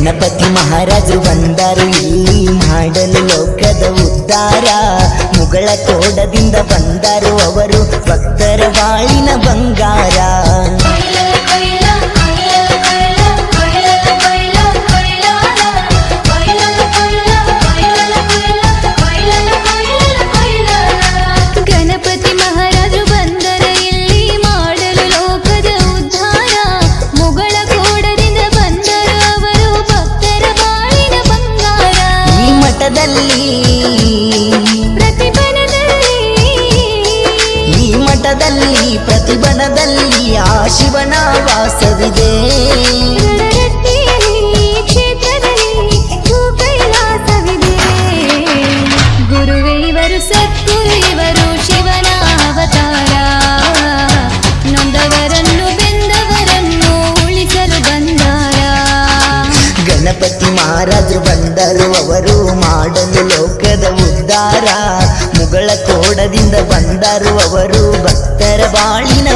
ಗಣಪತಿ ಮಹಾರಾಜರು ಬಂದರು. ಇಲ್ಲಿ ಮಾಡಲು ಲೋಕದ ಉದ್ಧಾರ. ಮುಗಳ ತೋಡದಿಂದ ಬಂದರು ಅವರು. ಭಕ್ತರ ಬಾಳಿನ ಬಂಗಾರ. ಮಠದಲ್ಲಿ. ಪ್ರತಿಭನದಲ್ಲಿ ಈ ಮಠದಲ್ಲಿ ಪ್ರತಿಭನದಲ್ಲಿ ಆ ಶಿವನ ವಾಸವಿದೆ. ಗಣಪತಿ ಮಹಾರಾಜರು ಬಂದರು ಅವರು ಮಾಡಲು ಲೋಕದ ಉದ್ಧಾರ. ಮುಗಳ ಕೋಡದಿಂದ ಬಂದರು ಅವರು ಭಕ್ತರ ಬಾಳಿನ